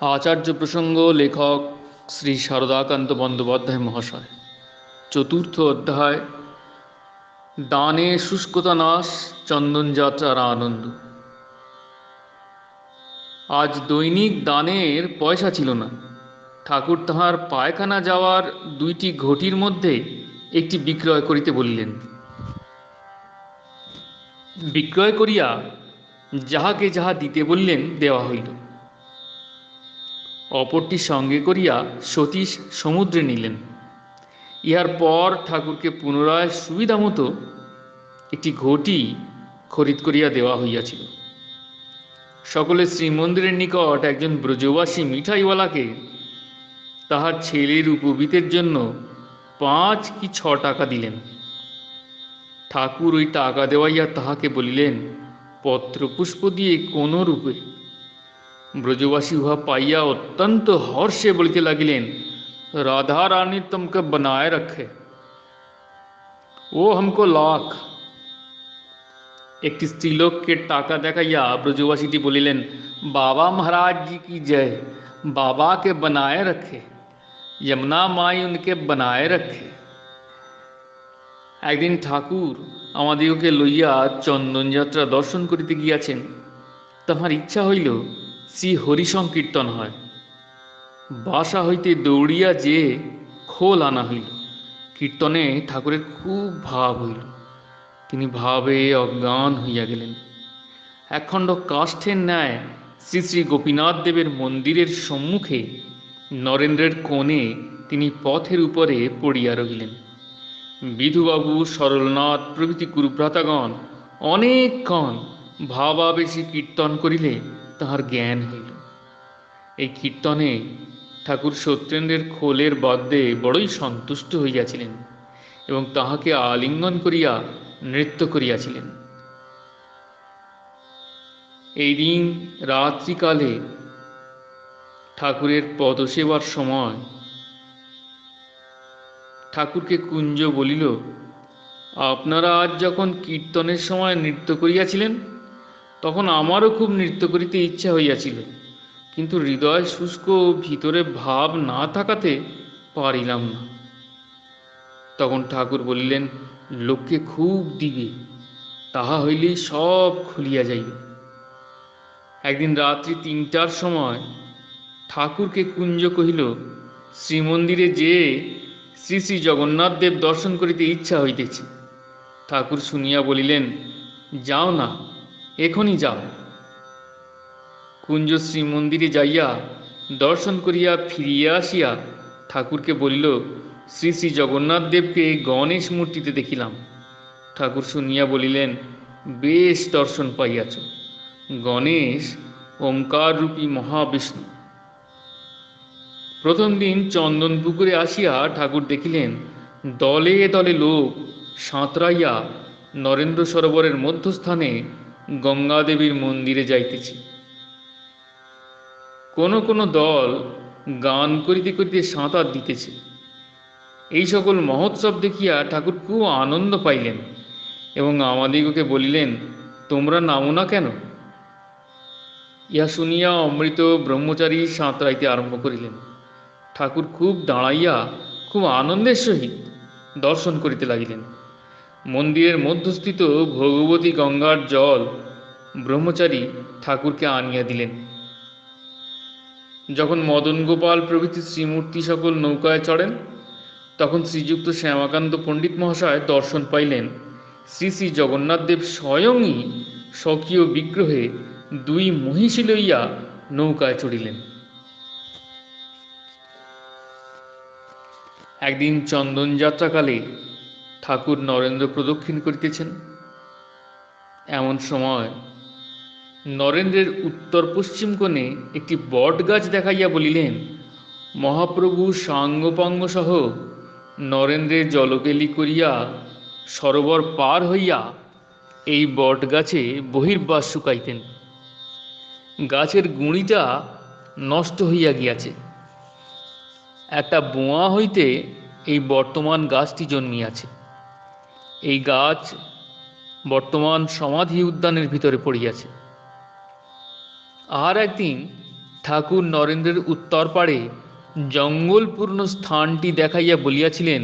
আচার্য প্রসঙ্গ লেখক শ্রী শারদাকান্ত বন্দ্যোপাধ্যায় মহাশয়। চতুর্থ অধ্যায়, দানে শুষ্কতা নাশ চন্দনযাত্রার আনন্দ। আজ দৈনিক দানের পয়সা ছিল না। ঠাকুর তাহার পায়খানা যাওয়ার দুইটি ঘটির মধ্যে একটি বিক্রয় করিতে বলিলেন। বিক্রয় করিয়া যাহাকে যাহা দিতে বললেন, দেওয়া হইল। অপরটি সঙ্গে করিয়া সতীশ সমুদ্রে নিলেন। ইহার পর ঠাকুরকে পুনরায় সুবিধা মতো একটি ঘটি খরিদ করিয়া দেওয়া হইয়াছিল। সকলে শ্রীমন্দিরের নিকট একজন ব্রজবাসী মিঠাইওয়ালাকে তাহার ছেলের উপবীতের জন্য পাঁচ কি ছ টাকা দিলেন। ঠাকুর ওই টাকা দেওয়াইয়া তাহাকে বলিলেন, পত্রপুষ্প দিয়ে কোন রূপে ব্রজবাসী উহা পাইয়া অত্যন্ত হর্ষে বলিতে লাগিলেন রাধা রানী তোমাকে बनाए रखे ও हमको লাখ একটি স্ত্রীলোককে টাকা দেখাইয়া ব্রজবাসীটি বলিলেন বাবা মহারাজ জি কি জয় বাবাকে बनाए रखे यमुना माई उनके बनाए रखे একদিন ঠাকুর আমাদিগকে লইয়া চন্দনযাত্রা দর্শন করিতে গিয়াছেন তাহার ইচ্ছা হইল শ্রী হরিসংকীর্তন হয়। বাসা হইতে দৌড়িয়া যে খোল আনা হইল, কীর্তনে ঠাকুরের খুব ভাব হইল। তিনি ভাবে অজ্ঞান হইয়া গেলেন। একখণ্ড কাষ্ঠের ন্যায় শ্রী শ্রী গোপীনাথ দেবের মন্দিরের সম্মুখে নরেন্দ্রের কোণে তিনি পথের উপরে পড়িয়া রহিলেন। বিধুবাবু, সরলনাথ প্রভৃতি কুরুভ্রাতাগণ অনেকক্ষণ ভাবাবেশী কীর্তন করিলে তাহার জ্ঞান হইল। এই কীর্তনে ঠাকুর সত্যেন্দ্রের খোলের বাদ্যে বড়ই সন্তুষ্ট হইয়াছিলেন এবং তাহাকে আলিঙ্গন করিয়া নৃত্য করিয়াছিলেন। এই দিন রাত্রিকালে ঠাকুরের পদসেবার সময় ঠাকুরকে কুঞ্জ বলিল, আপনারা আজ যখন কীর্তনের সময় নৃত্য করিয়াছিলেন তখন আমারও খুব নৃত্য করিতে ইচ্ছা হইয়াছিল। কিন্তু হৃদয় শুষ্ক ভিতরে ভাব না থাকাতে পারিলাম না। তখন ঠাকুর বলিলেন, লোককে খুব দিবে, তাহা হইলেই সব খুলিয়া যাইবে। একদিন রাত্রি তিনটার সময় ঠাকুরকে কুঞ্জ কহিল, শ্রীমন্দিরে যে শ্রী শ্রী জগন্নাথ দেব দর্শন করিতে ইচ্ছা হইতেছে। ঠাকুর শুনিয়া বলিলেন, যাও না এখনই যাও। কুঞ্জ শ্রীমন্দিরে যাইয়া দর্শন করিয়া ফিরিয়া আসিয়া ঠাকুরকে বলিল, শ্রী শ্রী জগন্নাথ দেবকে গণেশ মূর্তিতে দেখিলাম। ঠাকুর শুনিয়া বলিলেন, বেশ দর্শন পাইয়াছ। গণেশ ওঙ্কার রূপী মহাবিষ্ণু। প্রথম দিন চন্দন পুকুরে আসিয়া ঠাকুর দেখিলেন, দলে দলে লোক সাঁতরাইয়া নরেন্দ্র সরোবরের মধ্যস্থানে গঙ্গাদেবীর মন্দিরে যাইতেছে। কোন কোন দল গান করিতে করিতে সাঁতার দিতেছে। এই সকল মহোৎসব দেখিয়া ঠাকুর খুব আনন্দ পাইলেন এবং আমাদিগকে বলিলেন, তোমরা নামো না কেন? ইহা শুনিয়া অমৃত ব্রহ্মচারী সাঁতরাইতে আরম্ভ করিলেন। ঠাকুর খুব দাঁড়াইয়া খুব আনন্দের সহিত দর্শন করিতে লাগিলেন। মন্দিরের মধ্যস্থিত ভগবতী গঙ্গার জল ব্রহ্মচারী ঠাকুরকে আনিয়া দিলেন। যখন মদন গোপাল প্রভৃতি শ্রীমূর্তি সকল নৌকায় চড়েন, তখন শ্রীযুক্ত শ্যামাকান্ত পণ্ডিত মহাশয় দর্শন পাইলেন, শ্রী শ্রী জগন্নাথ দেব স্বয়ংই স্বকীয় বিগ্রহে দুই মহিষী লইয়া নৌকায় চড়িলেন। একদিন চন্দন যাত্রাকালে ঠাকুর নরেন্দ্র প্রদক্ষিণ করিতেছেন। এমন সময় নরেন্দ্রের উত্তর পশ্চিম কোণে একটি বট গাছ দেখাইয়া বলিলেন, মহাপ্রভু সাঙ্গপাঙ্গ সহ নরেন্দ্রের জলকেলি করিয়া সরোবর পার হইয়া এই বট গাছে বহির্বাস শুকাইতেন। গাছের গুঁড়িটা নষ্ট হইয়া গিয়াছে। একটা বোঁয়া হইতে এই বর্তমান গাছটি জন্মিয়াছে। এই গাছ বর্তমান সমাধি উদ্যানের ভিতরে পড়িয়াছে। আর একদিন ঠাকুর নরেন্দ্রের উত্তর পাড়ে জঙ্গলপূর্ণ স্থানটি দেখাইয়া বলিয়াছিলেন,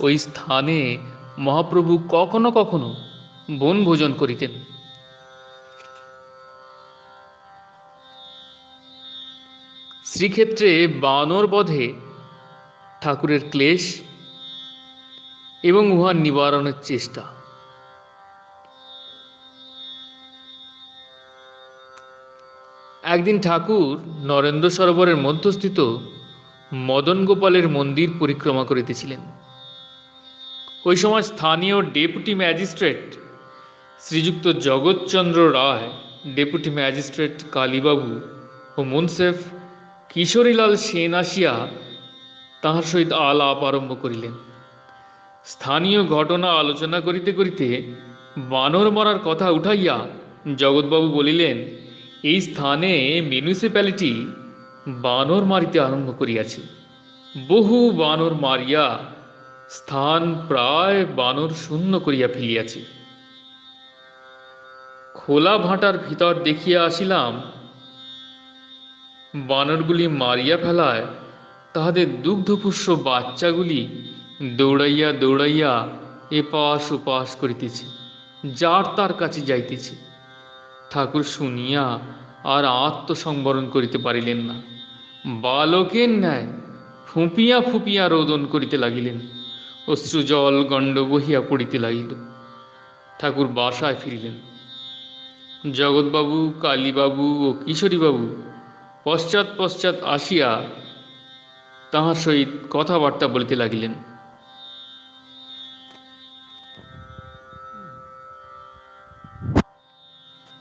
ওই স্থানে মহাপ্রভু কখনো কখনো বনভোজন করিতেন। শ্রীক্ষেত্রে বানর বধে ঠাকুরের ক্লেশ এবং উহার নিবারণের চেষ্টা। একদিন ঠাকুর নরেন্দ্র সরোবরের মধ্যস্থিত মদন গোপালের মন্দির পরিক্রমা করিতেছিলেন। ওই সময় স্থানীয় deputy magistrate Srijukta Jagatchandra Ray, deputy magistrate Kalibabu ও মুন্সেফ কিশোরীলাল সেন আসিয়া তাহার সহিত আলাপ আরম্ভ করিলেন। স্থানীয় ঘটনা আলোচনা করিতে করিতে বানর মারার কথা উঠাইয়া জগৎবাবু বলিলেন, এই স্থানে মিউনিসিপ্যালিটি বানর মারিতে আরম্ভ করিয়াছে। বহু বানর মারিয়া স্থান প্রায় বানর শূন্য করিয়া ফেলিয়াছে। খোলা ভাটার ভিতর দেখিয়া আসিলাম, বানরগুলি মারিয়া ফেলায়, তাহাদের দুগ্ধপুষ্য বাচ্চাগুলি দৌড়াইয়া দৌড়াইয়া এপাশ ওপাশ করিতেছে, যার তার কাছে যাইতেছে। ঠাকুর শুনিয়া আর আত্মসংবরণ করিতে পারিলেন না। বালকের ন্যায় ফুঁপিয়া ফুঁপিয়া রোদন করিতে লাগিলেন অশ্রুজল গণ্ড বহিয়া পড়িতে লাগিল। ঠাকুর বাসায় ফিরিলেন। জগৎবাবু, কালীবাবু ও কিশোরীবাবু পশ্চাৎ পশ্চাৎ আসিয়া তাহার সহিত কথাবার্তা বলিতে লাগিলেন।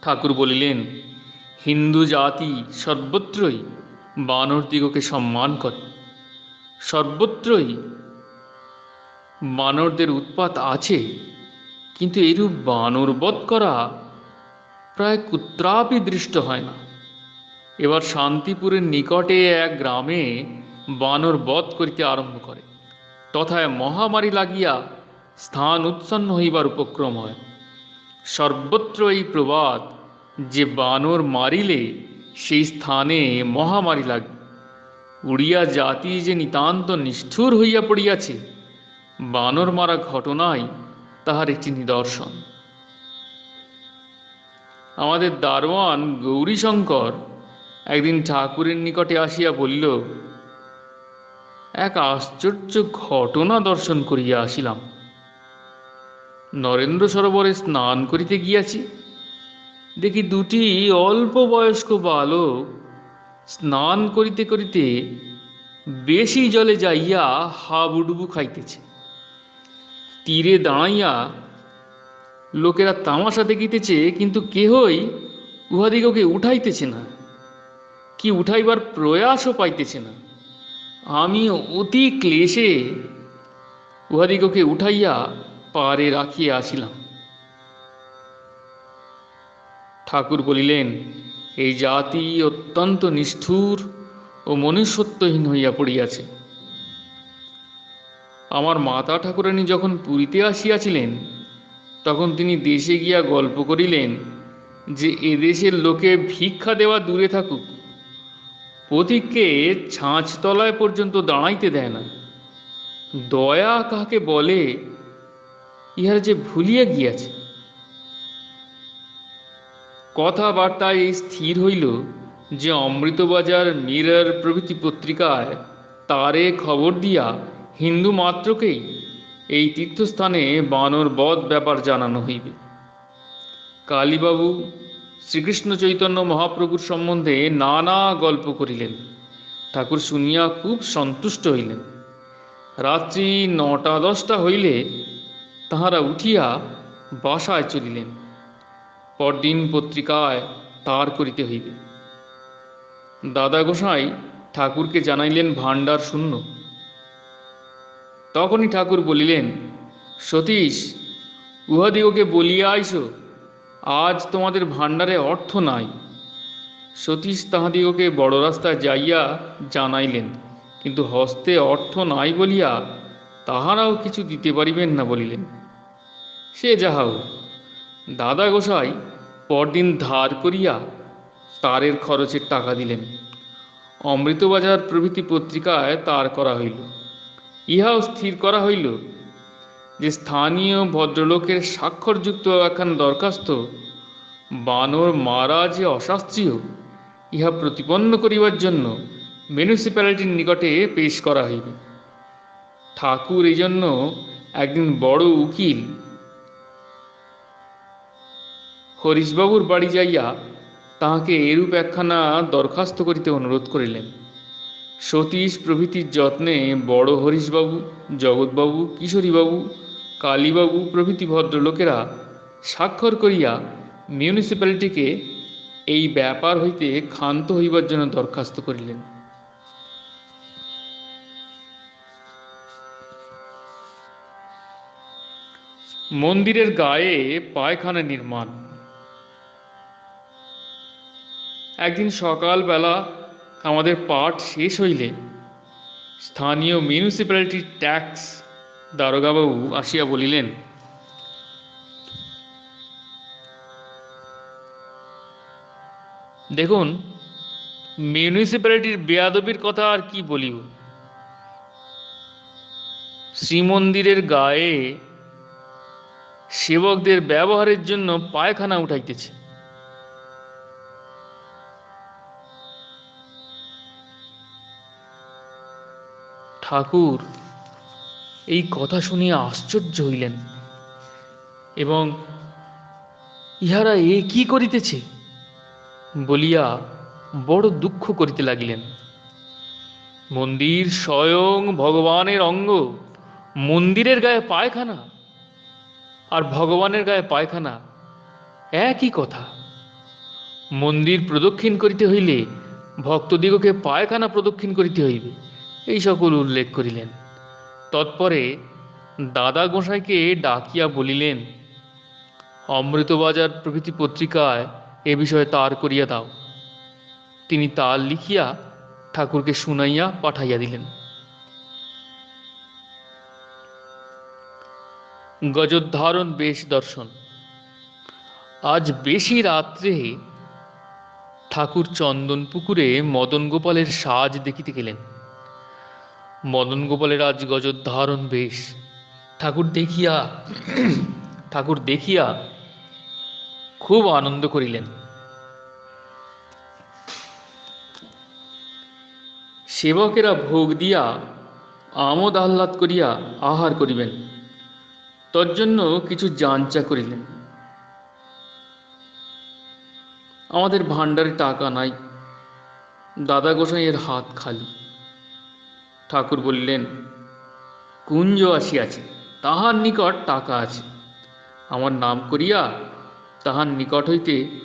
ঠাকুর বলিলেন, হিন্দু জাতি সর্বত্রই বানর দিগকে সম্মান করে। সর্বত্রই বানরদের উৎপাত আছে, কিন্তু এরূপ বানরবধ করা প্রায় কুত্রাপি দৃষ্ট হয় না। এবার শান্তিপুরের নিকটে এক গ্রামে বানর বধ করিতে আরম্ভ করে। তথায় মহামারী লাগিয়া স্থান উৎসন্ন হইবার উপক্রম হয়। সর্বত্র এই প্রবাদ, যে বানর মারিলে সেই স্থানে মহামারী লাগে, উড়িয়া জাতি যে নিতান্ত নিষ্ঠুর হইয়া পড়িয়াছে, বানর মারা ঘটনাই তাহার একটি নিদর্শন। আমাদের দারোয়ান গৌরীশঙ্কর একদিন ঠাকুরের নিকটে আসিয়া বলিল, এক আশ্চর্য ঘটনা দর্শন করিয়া আসিলাম। নরেন্দ্র সরোবরে স্নান করিতে গিয়াছি। দেখি দুটি অল্প বয়স্ক বালক স্নান করিতে করিতে বেশি জলে যাইয়া হাবুডুবু খাইতেছে। তীরে দাঁড়াইয়া লোকেরা তামাশা দেখিতেছে, কিন্তু কেহই উহাদিগকে উঠাইতেছে না। কি উঠাইবার প্রয়াসও পাইতেছে না। আমি অতি ক্লেশে উহাদিগকে উঠাইয়া পারে রাখিয়া আসিলাম। ঠাকুর বলিলেন, এই জাতি অত্যন্ত নিষ্ঠুর ও মনুষ্যত্বহীন হইয়া পড়িয়াছে। আমার মাতা ঠাকুরানী যখন পুরীতে আসিয়াছিলেন, তখন তিনি দেশে গিয়া গল্প করিলেন যে এদেশের লোকে ভিক্ষা দেওয়া দূরে থাকুক, পথিককে ছাঁচতলায় পর্যন্ত দাঁড়াইতে দেয় না। দয়া কাকে বলে ইহার যে ভুলিয়া গিয়াছে। কথাবার্তায় এই স্থির হইল যে অমৃতবাজার মিরর প্রভৃতি পত্রিকায় তারে খবর দিয়া হিন্দু মাত্রকেই এই তীর্থস্থানে বানর বধ ব্যাপার জানানো হইবে। কালীবাবু শ্রীকৃষ্ণ চৈতন্য মহাপ্রভুর সম্বন্ধে নানা গল্প করিলেন। ঠাকুর শুনিয়া খুব সন্তুষ্ট হইলেন। রাত্রি নটা দশটা হইলে তাহারা উঠিয়া বাসায় চলিলেন। পরদিন পত্রিকায় তার করিতে হইবে। দাদা গোসাই ঠাকুরকে জানাইলেন ভাণ্ডার শূন্য। তখনই ঠাকুর বলিলেন, সতীশ, উহাদিগকে বলিয়া আইসো আজ তোমাদের ভাণ্ডারে অর্থ নাই। সতীশ তাহাদিগকে বড় রাস্তায় যাইয়া জানাইলেন, কিন্তু হস্তে অর্থ নাই বলিয়া তাহারাও কিছু দিতে পারিবেন না বলিলেন। সে যাহাও দাদা গোসাই পরদিন ধার করিয়া তারের খরচের টাকা দিলেন। অমৃতবাজার প্রভৃতি পত্রিকায় তার করা হইল। ইহাও স্থির করা হইল যে স্থানীয় ভদ্রলোকের স্বাক্ষরযুক্ত একখান দরখাস্ত বানর মারা যে অশাস্ত্রীয়, ইহা প্রতিপন্ন করিবার জন্য মিউনিসিপ্যালিটির নিকটে পেশ করা হইবে। ঠাকুর এই জন্য একদিন বড় উকিল হরিশবাবুর বাড়ি যাইয়া তাহাকে এরূপ একখানা দরখাস্ত করিতে অনুরোধ করিলেন। সতীশ প্রভৃতির যত্নে বড় হরিশবাবু, জগৎবাবু, কিশোরীবাবু, কালীবাবু প্রভৃতি ভদ্রলোকেরা স্বাক্ষর করিয়া মিউনিসিপ্যালিটিকে এই ব্যাপার হইতে ক্ষান্ত হইবার জন্য দরখাস্ত করিলেন। মন্দিরের গায়ে পায়খানা নির্মাণ। একদিন সকালবেলা আমাদের পাঠ শেষ হইলে স্থানীয় মিউনিসিপ্যালিটির ট্যাক্স দারোগাবাবু আসিয়া বলিলেন, দেখুন মিউনিসিপ্যালিটির বেয়াদবির কথা আর কি বলিব? শ্রীমন্দিরের গায়ে সেবকদের ব্যবহারের জন্য পায়খানা উঠাইতেছে। ঠাকুর, এই কথা শুনিয়া আশ্চর্য হইলেন এবং ইহারা এ কি করিতেছে বলিয়া বড় দুঃখ করিতে লাগিলেন। মন্দির স্বয়ং ভগবানের অঙ্গ, মন্দিরের গায়ে পায়খানা। আর ভগবানের গায়ে পায়খানা, একই কথা। মন্দির প্রদক্ষিণ করিতে হইলে ভক্তদিগকে পায়খানা প্রদক্ষিণ করিতে হইবে, এই সকল উল্লেখ করিলেন। তৎপরে দাদা গোসাইকে ডাকিয়া বলিলেন, অমৃতবাজার প্রভৃতি পত্রিকায় এ বিষয়ে তার করিয়া দাও। তিনি তার লিখিয়া ঠাকুরকে শুনাইয়া পাঠাইয়া দিলেন। গজোদ্ধারণ বেশ দর্শন। আজ বেশি রাত্রে ঠাকুর চন্দন পুকুরে মদন গোপালের সাজ দেখিতে গেলেন। মদন গোপালের আজ গজোদ্ধারণ বেশ। ঠাকুর দেখিয়া ঠাকুর দেখিয়া খুব আনন্দ করিলেন। সেবকেরা ভোগ দিয়া আমোদ আহ্লাদ করিয়া আহার করিবেন। তজ্জন্য কিছু যাঞ্চা করিলেন। আমাদের ভাণ্ডারে টাকা নাই। দাদা গোসাইয়ের হাত খালি। ঠাকুর বললেন, কুঞ্জ আসিয়াছে, তাহার নিকট টাকা আছে। আমার নাম করিয়া তাহার নিকট হইতে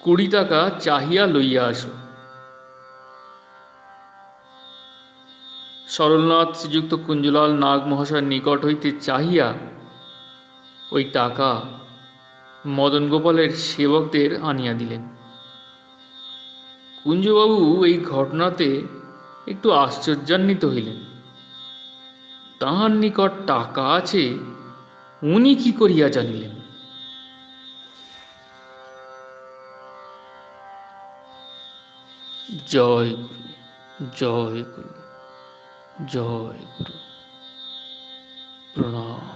কুড়ি টাকা চাহিয়া লইয়া আসো। সরলনাথ শ্রীযুক্ত কুঞ্জলাল নাগ মহাশয়ের নিকট হইতে চাহিয়া ওই টাকা মদন গোপালের সেবকদের আনিয়া দিলেন। কুঞ্জবাবু এই ঘটনাতে একটু আশ্চর্যান্বিত হইলেন। তাহার নিকট টাকা আছে, উনি কি করিয়া জানিলেন? জয় জয় গুরু জয় গুরু, প্রণাম।